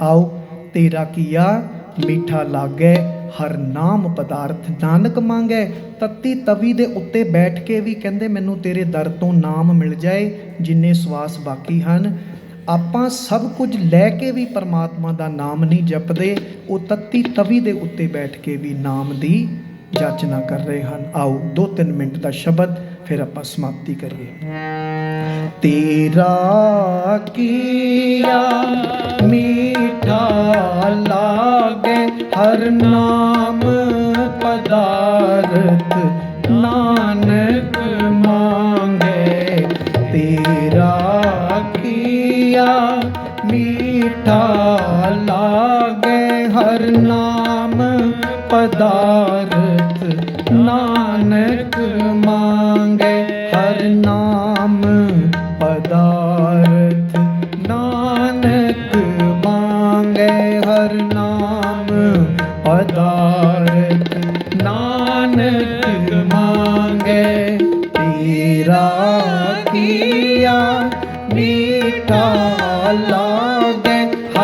ਆਓ, ਤੇਰਾ ਕੀਆ? ਮਿੱਠਾ ਲਾਗੈ, ਹਰ ਨਾਮ ਪਦਾਰਥ ਨਾਨਕ ਮੰਗੈ। ਤਤੀ ਤਵੀ ਦੇ ਉੱਤੇ ਬੈਠ ਕੇ ਵੀ ਕਹਿੰਦੇ, ਮੈਨੂੰ ਤੇਰੇ ਦਰ ਤੋਂ ਨਾਮ ਮਿਲ ਜਾਏ, ਜਿੰਨੇ ਸਵਾਸ ਬਾਕੀ ਹਨ। ਆਪਾਂ ਸਭ ਕੁਝ ਲੈ ਕੇ ਵੀ ਪਰਮਾਤਮਾ ਦਾ ਨਾਮ ਨਹੀਂ ਜਪਦੇ। ਉਹ ਤਤੀ ਤਵੀ ਦੇ ਉੱਤੇ ਬੈਠ ਕੇ ਵੀ ਨਾਮ ਦੀ ਜਾਚਨਾ ਕਰ ਰਹੇ ਹਨ। ਆਓ 2-3 ਮਿੰਟ ਦਾ ਸ਼ਬਦ ਫਿਰ ਆਪਾਂ ਸਮਾਪਤੀ ਕਰੀਏ। ਤੇਰਾ ਕੀਆ ਮੀਠਾ ਲਾਗੇ ਹਰ ਨਾਮ ਪਦਾਰਥ, ਨਾਨਕ ਮੰਗੇ। ਤੇਰਾ ਕੀਆ ਮੀਠਾ ਲਾਗੇ ਹਰ ਨਾਮ ਪਦਾਰਥ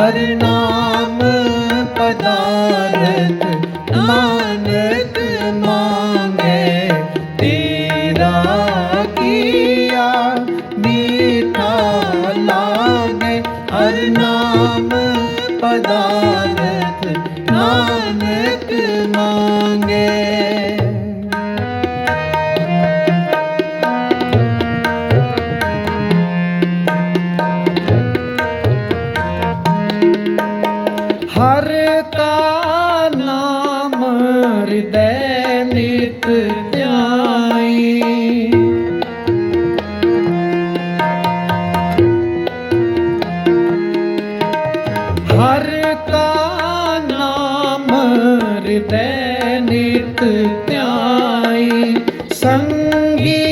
ਲਾਗੇ ਕਾ ਨਾਮ ਹਿਰਦੈ ਨਿਤ ਧਿਆਈ ਹਰ ਕਾ ਨਾਮ ਹਿਰਦੈ ਨਿਤ ਧਿਆਈ ਸੰਗੀ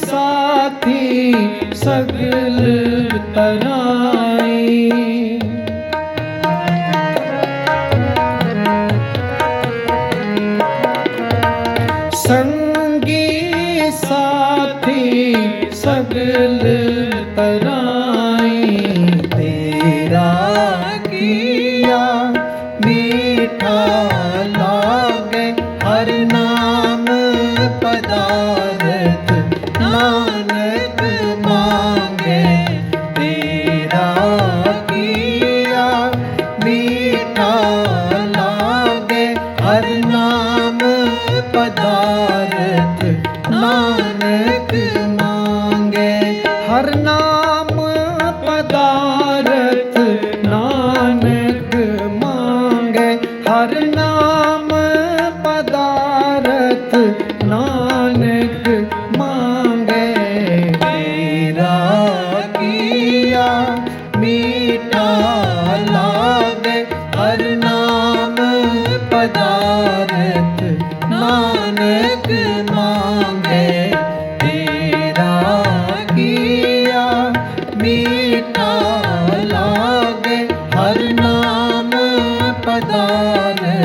ਸਾਥੀ ਸਗਲ ਤਰਾਈ ਤੇਰਾ ਕੀਆ ਮੀਠਾ ਲਾਗੇ, ਹਰ ਨਾਮ ਪਦਾਰਥ ਨਾਨਕ ਮੰਗੇ। ਤੇਰਾ ਕੀਆ ਮੀਠਾ ਲਾਗੇ, ਹਰ ਨਾਮ ਪਦਾਰਥ ਹਰ ਨਾਮ ਪਦਾਰਥ ਨਾਨਕ ਮੰਗੇ। ਤੇਰਾ ਕੀਆ ਮੀਠਾ ਲਾਗੇ ਹਰ ਨਾਮ ਪਦਾਰਥ ਨਾਨਕ ਮੰਗੇ।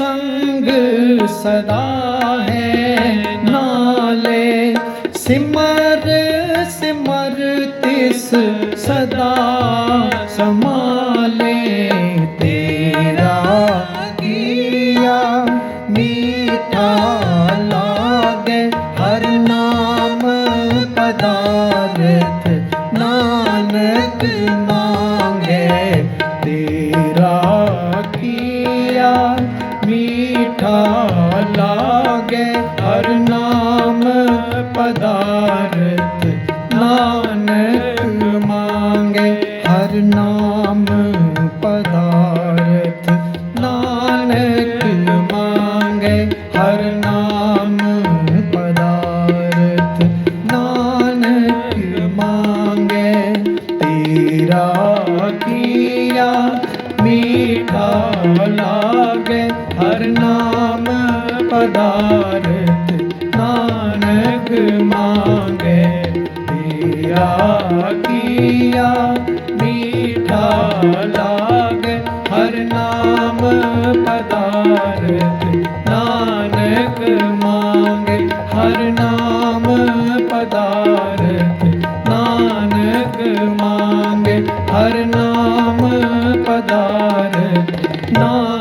ਸੰਗ ਸਦਾ ਹੈ ਨਾਲੇ ਸਿਮਰ ਸਿਮਰ ਤਿਸ ਸਦਾ ਸਮਾਲੇ ਲਾਗੇ ਹਰ ਨਾਮ ਪਦਾਰਥ, ਨਾਨਕ ਮੰਗੇ। ਹਰ ਨਾਮ ਪਦਾਰਥ, ਨਾਨਕ ਮੰਗੇ। ਹਰ ਨਾਮ ਪਦਾਰਥ, ਨਾਨਕ ਮੰਗੇ। ਤੇਰਾ ਕੀਆ ਮੀਠਾ ਲਾਗੇ, ਹਰ ਨਾਮ ਪਦਾਰਥ ਨਾਨਕ ਮੰਗੇ। ਪਿਆ ਕੀਆ ਮੀਠਾ ਲਾਗੇ, ਹਰ ਨਾਮ ਪਦਾਰਥ ਨਾਨਕ ਮੰਗੇ। ਹਰ ਨਾਮ ਪਦਾਰਥ ਨਾਨਕ ਮੰਗੇ। ਹਰ ਨਾਮ ਪਦਾਰਥ ਨਾਨਕ